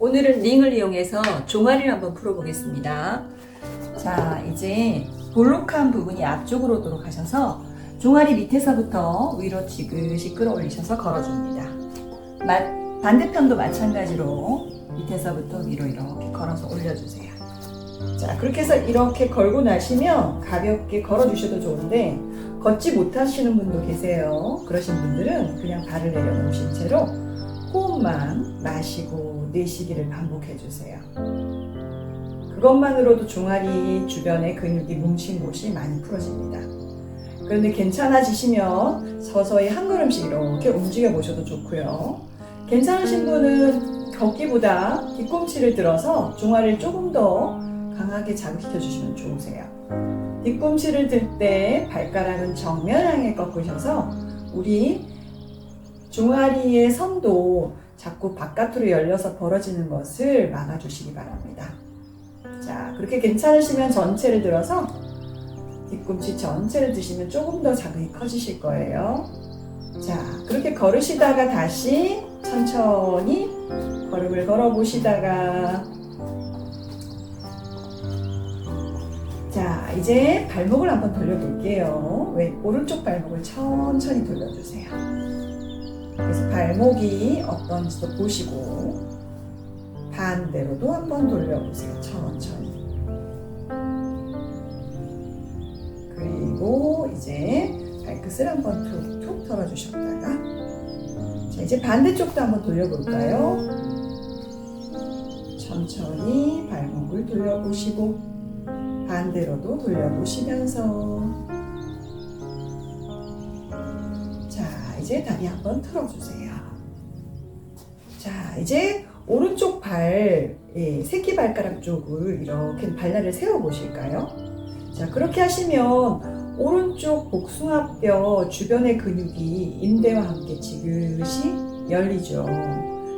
오늘은 링을 이용해서 종아리를 한번 풀어보겠습니다. 자, 이제 볼록한 부분이 앞쪽으로 오도록 하셔서 종아리 밑에서부터 위로 지그시 끌어올리셔서 걸어줍니다. 마- 반대편도 마찬가지로 밑에서부터 위로 이렇게 걸어서 올려주세요. 자, 그렇게 해서 이렇게 걸고 나시면 가볍게 걸어주셔도 좋은데 걷지 못하시는 분도 계세요. 그러신 분들은 그냥 발을 내려놓으신 채로 호흡만 마시고 내쉬기를 반복해 주세요. 그것만으로도 종아리 주변의 근육이 뭉친 곳이 많이 풀어집니다. 그런데 괜찮아지시면 서서히 한 걸음씩 이렇게 움직여 보셔도 좋고요. 괜찮으신 분은 걷기보다 뒤꿈치를 들어서 종아리를 조금 더 강하게 자극시켜 주시면 좋으세요. 뒤꿈치를 들 때 발가락은 정면 향해 꺾으셔서 우리 종아리의 선도 자꾸 바깥으로 열려서 벌어지는 것을 막아주시기 바랍니다. 자, 그렇게 괜찮으시면 전체를 들어서 뒤꿈치 전체를 드시면 조금 더 자극이 커지실 거예요. 자, 그렇게 걸으시다가 다시 천천히 걸음을 걸어 보시다가 자, 이제 발목을 한번 돌려볼게요. 왼, 오른쪽 발목을 천천히 돌려주세요. 그래서 발목이 어떤지도 보시고 반대로도 한번 돌려보세요. 천천히. 그리고 이제 발끝을 한번 툭툭 털어주셨다가 자, 이제 반대쪽도 한번 돌려볼까요? 천천히 발목을 돌려보시고 반대로도 돌려보시면서 이제 다리 한번 틀어주세요. 자 이제 오른쪽 발 예, 새끼 발가락 쪽을 이렇게 발날을 세워 보실까요? 자 그렇게 하시면 오른쪽 복숭아뼈 주변의 근육이 인대와 함께 지그시 열리죠.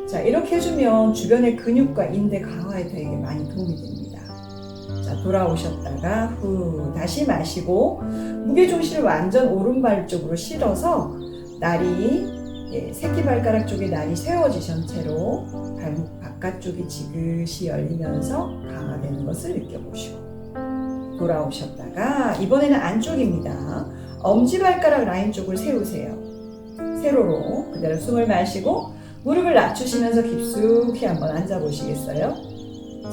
자 이렇게 해주면 주변의 근육과 인대 강화에 되게 많이 도움이 됩니다. 자, 돌아오셨다가 후 다시 마시고 무게 중심을 완전 오른발 쪽으로 실어서 날이 예, 새끼 발가락 쪽에 날이 세워지신 채로 발목 바깥쪽이 지그시 열리면서 강화되는 것을 느껴보시고 돌아오셨다가 이번에는 안쪽입니다. 엄지 발가락 라인 쪽을 세우세요. 세로로 그대로 숨을 마시고 무릎을 낮추시면서 깊숙이 한번 앉아 보시겠어요?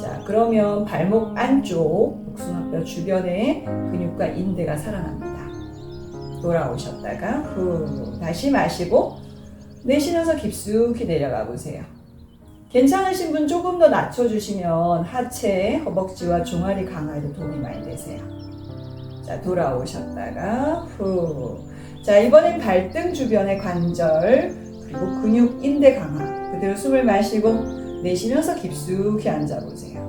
자, 그러면 발목 안쪽 복숭아뼈 주변에 근육과 인대가 살아납니다. 돌아오셨다가 후 다시 마시고 내쉬면서 깊숙이 내려가 보세요. 괜찮으신 분 조금 더 낮춰주시면 하체, 허벅지와 종아리 강화에도 도움이 많이 되세요. 자, 돌아오셨다가 후. 자, 이번엔 발등 주변의 관절, 그리고 근육, 인대 강화. 그대로 숨을 마시고 내쉬면서 깊숙이 앉아보세요.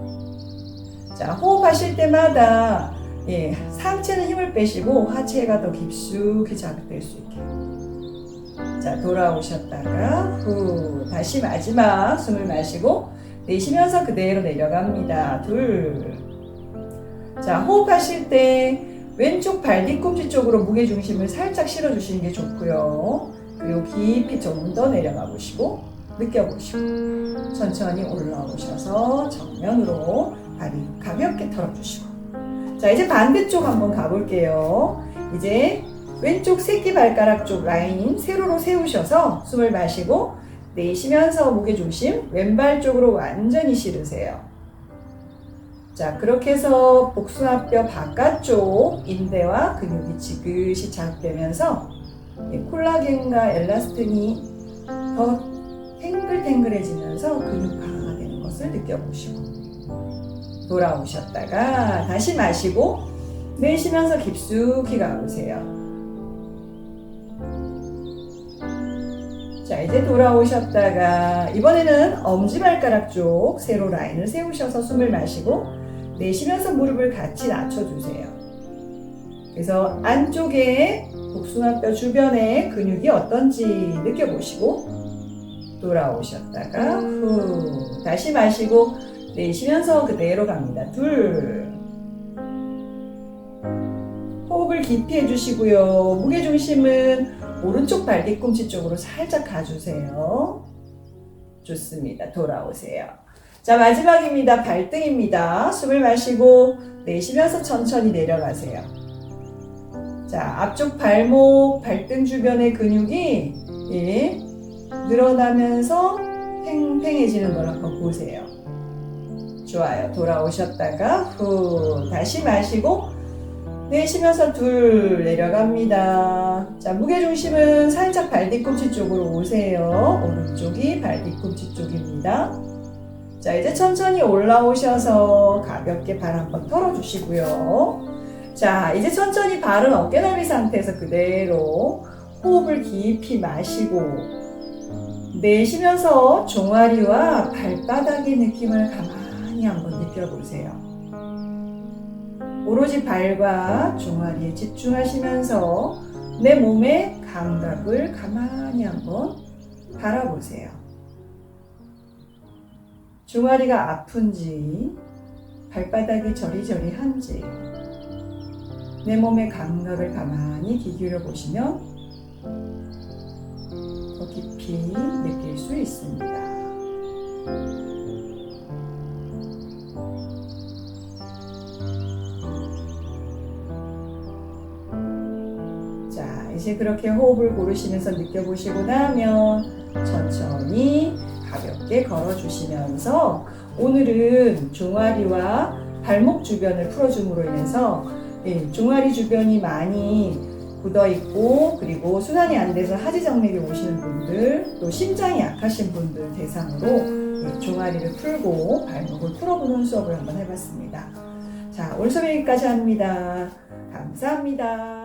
자, 호흡하실 때마다 예, 상체는 힘을 빼시고 하체가 더 깊숙이 자극될 수 있게. 자, 돌아오셨다가 후 다시 마지막 숨을 마시고 내쉬면서 그대로 내려갑니다. 둘. 자, 호흡하실 때 왼쪽 발 뒤꿈치 쪽으로 무게 중심을 살짝 실어 주시는 게 좋고요. 그리고 깊이 좀더 내려가 보시고 느껴보시고 천천히 올라오셔서 정면으로 다리 가볍게 털어주시고 자 이제 반대쪽 한번 가볼게요. 이제 왼쪽 새끼 발가락 쪽 라인 세로로 세우셔서 숨을 마시고 내쉬면서 무게중심 왼발 쪽으로 완전히 실으세요. 자 그렇게 해서 복숭아뼈 바깥쪽 인대와 근육이 지그시 자극되면서 이 콜라겐과 엘라스틴이 더 탱글탱글해지면서 근육 강화가 되는 것을 느껴보시고 돌아오셨다가 다시 마시고 내쉬면서 깊숙이 가보세요. 자 이제 돌아오셨다가 이번에는 엄지발가락 쪽 세로 라인을 세우셔서 숨을 마시고 내쉬면서 무릎을 같이 낮춰주세요. 그래서 안쪽에 복숭아뼈 주변에 근육이 어떤지 느껴보시고 돌아오셨다가 후 다시 마시고 내쉬면서 그대로 갑니다. 둘 호흡을 깊이 해주시고요. 무게 중심은 오른쪽 발 뒤꿈치 쪽으로 살짝 가주세요. 좋습니다. 돌아오세요. 자, 마지막입니다. 발등입니다. 숨을 마시고 내쉬면서 천천히 내려가세요. 자, 앞쪽 발목, 발등 주변의 근육이 예, 늘어나면서 팽팽해지는 걸 한번 보세요. 좋아요. 돌아오셨다가 후 다시 마시고 내쉬면서 둘 내려갑니다. 자, 무게 중심은 살짝 발 뒤꿈치 쪽으로 오세요. 오른쪽이 발 뒤꿈치 쪽입니다. 자, 이제 천천히 올라오셔서 가볍게 발 한번 털어주시고요. 자, 이제 천천히 발은 어깨 넓이 상태에서 그대로 호흡을 깊이 마시고 내쉬면서 종아리와 발바닥의 느낌을 가 만히 한번 느껴보세요. 오로지 발과 종아리에 집중하시면서 내 몸의 감각을 가만히 한번 바라보세요. 종아리가 아픈지, 발바닥이 저리저리한지, 내 몸의 감각을 가만히 기울여 보시면 더 깊이 느낄 수 있습니다. 자, 이제 그렇게 호흡을 고르시면서 느껴보시고 나면 천천히 가볍게 걸어주시면서 오늘은 종아리와 발목 주변을 풀어줌으로 인해서 예, 종아리 주변이 많이 굳어 있고 그리고 순환이 안 돼서 하지 정맥이 오시는 분들 또 심장이 약하신 분들 대상으로 예, 종아리를 풀고 발목을 풀어보는 수업을 한번 해봤습니다. 자 오늘 수업 여기까지 합니다. 감사합니다.